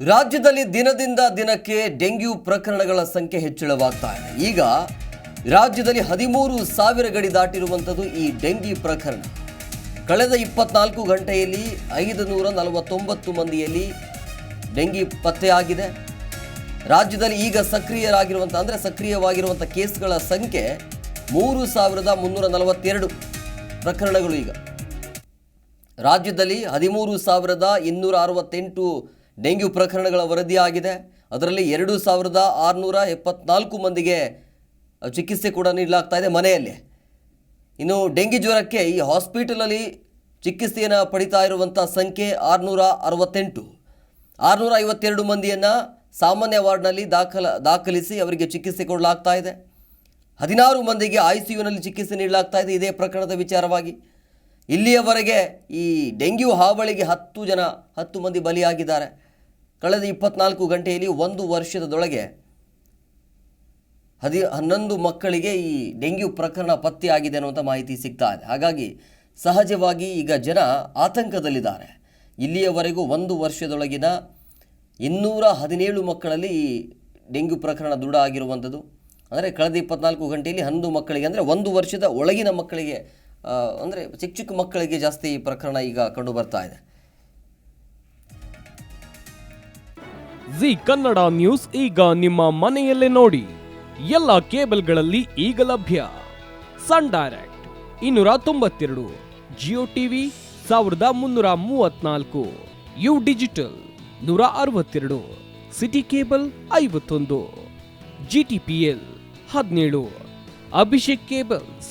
ರಾಜ್ಯದಲ್ಲಿ ದಿನದಿಂದ ದಿನಕ್ಕೆ ಡೆಂಗ್ಯೂ ಪ್ರಕರಣಗಳ ಸಂಖ್ಯೆ ಹೆಚ್ಚಳವಾಗ್ತಾ ಇದೆ. ಈಗ ರಾಜ್ಯದಲ್ಲಿ ಹದಿಮೂರು ಸಾವಿರ ಗಡಿ ದಾಟಿರುವಂಥದ್ದು ಈ ಡೆಂಗಿ ಪ್ರಕರಣ. ಕಳೆದ ಇಪ್ಪತ್ನಾಲ್ಕು ಗಂಟೆಯಲ್ಲಿ ಐದು ನೂರ ನಲವತ್ತೊಂಬತ್ತು ಮಂದಿಯಲ್ಲಿ ಡೆಂಗಿ ಪತ್ತೆಯಾಗಿದೆ. ರಾಜ್ಯದಲ್ಲಿ ಈಗ ಸಕ್ರಿಯರಾಗಿರುವಂಥ, ಅಂದರೆ ಸಕ್ರಿಯವಾಗಿರುವಂಥ ಕೇಸ್ಗಳ ಸಂಖ್ಯೆ ಮೂರು ಸಾವಿರದ ಮುನ್ನೂರ ನಲವತ್ತೆರಡು ಪ್ರಕರಣಗಳು ಈಗ. ರಾಜ್ಯದಲ್ಲಿ ಹದಿಮೂರು ಸಾವಿರದ ಇನ್ನೂರ ಅರವತ್ತೆಂಟು ಡೆಂಗ್ಯೂ ಪ್ರಕರಣಗಳ ವರದಿಯಾಗಿದೆ ಅದರಲ್ಲಿ ಎರಡು ಸಾವಿರದ ಆರುನೂರ ಎಪ್ಪತ್ನಾಲ್ಕು ಮಂದಿಗೆ ಚಿಕಿತ್ಸೆ ಕೂಡ ನೀಡಲಾಗ್ತಾ ಇದೆ ಮನೆಯಲ್ಲಿ. ಇನ್ನು ಡೆಂಗಿ ಜ್ವರಕ್ಕೆ ಈ ಹಾಸ್ಪಿಟಲಲ್ಲಿ ಚಿಕಿತ್ಸೆಯನ್ನು ಪಡಿತಾ ಇರುವಂಥ ಸಂಖ್ಯೆ ಆರುನೂರ ಅರವತ್ತೆಂಟು. ಆರುನೂರ ಐವತ್ತೆರಡು ಮಂದಿಯನ್ನು ಸಾಮಾನ್ಯ ವಾರ್ಡ್ನಲ್ಲಿ ದಾಖಲ, ದಾಖಲಿಸಿ ಅವರಿಗೆ ಚಿಕಿತ್ಸೆ ಕೊಡಲಾಗ್ತಾ ಇದೆ. ಹದಿನಾರು ಮಂದಿಗೆ ಐ ಸಿ ಯುನಲ್ಲಿ ಚಿಕಿತ್ಸೆ ನೀಡಲಾಗ್ತಾ ಇದೆ. ಇದೇ ಪ್ರಕರಣದ ವಿಚಾರವಾಗಿ. ಇಲ್ಲಿಯವರೆಗೆ ಈ ಡೆಂಗ್ಯೂ ಹಾವಳಿಗೆ ಹತ್ತು ಜನ, ಹತ್ತು ಮಂದಿ ಬಲಿಯಾಗಿದ್ದಾರೆ. ಕಳೆದ ಇಪ್ಪತ್ನಾಲ್ಕು ಗಂಟೆಯಲ್ಲಿ ಒಂದು ವರ್ಷದೊಳಗೆ ಹದಿ, ಹನ್ನೊಂದು ಮಕ್ಕಳಿಗೆ ಈ ಡೆಂಗ್ಯೂ ಪ್ರಕರಣ ಪತ್ತೆಯಾಗಿದೆ ಅನ್ನುವಂಥ ಮಾಹಿತಿ ಸಿಗ್ತಾ ಇದೆ. ಹಾಗಾಗಿ ಸಹಜವಾಗಿ ಈಗ ಜನ ಆತಂಕದಲ್ಲಿದ್ದಾರೆ. ಇಲ್ಲಿಯವರೆಗೂ ಒಂದು ವರ್ಷದೊಳಗಿನ ಇನ್ನೂರ ಹದಿನೇಳು ಮಕ್ಕಳಲ್ಲಿ ಈ ಡೆಂಗ್ಯೂ ಪ್ರಕರಣ ದೃಢ ಆಗಿರುವಂಥದ್ದು. ಅಂದರೆ ಕಳೆದ ಇಪ್ಪತ್ನಾಲ್ಕು ಗಂಟೆಯಲ್ಲಿ ಹನ್ನೊಂದು ಮಕ್ಕಳಿಗೆ, ಅಂದರೆ ಒಂದು ವರ್ಷದ ಒಳಗಿನ ಮಕ್ಕಳಿಗೆ ಅಂದರೆ ಚಿಕ್ಕ ಚಿಕ್ಕ ಮಕ್ಕಳಿಗೆ ಜಾಸ್ತಿ ಈ ಪ್ರಕರಣ ಈಗ ಕಂಡು ಬರ್ತಾ ಇದೆ. ಜಿ ಕನ್ನಡ ನ್ಯೂಸ್ ಈಗ ನಿಮ್ಮ ಮನೆಯಲ್ಲೇ ನೋಡಿ. ಎಲ್ಲ ಕೇಬಲ್ಗಳಲ್ಲಿ ಈಗ ಲಭ್ಯ. ಸನ್ ಡೈರೆಕ್ಟ್ ಇನ್ನೂರ ತೊಂಬತ್ತೆರಡು, ಜಿಯೋ ಟಿವಿ ಸಾವಿರದ ಮುನ್ನೂರ ಮೂವತ್ನಾಲ್ಕು ಯು ಡಿಜಿಟಲ್ ನೂರ ಅರವತ್ತೆರಡು, ಸಿಟಿ ಕೇಬಲ್ ಐವತ್ತೊಂದು, ಜಿ ಟಿ ಪಿ ಎಲ್ ಹದಿನೇಳು, ಅಭಿಷೇಕ್ ಕೇಬಲ್ಸ್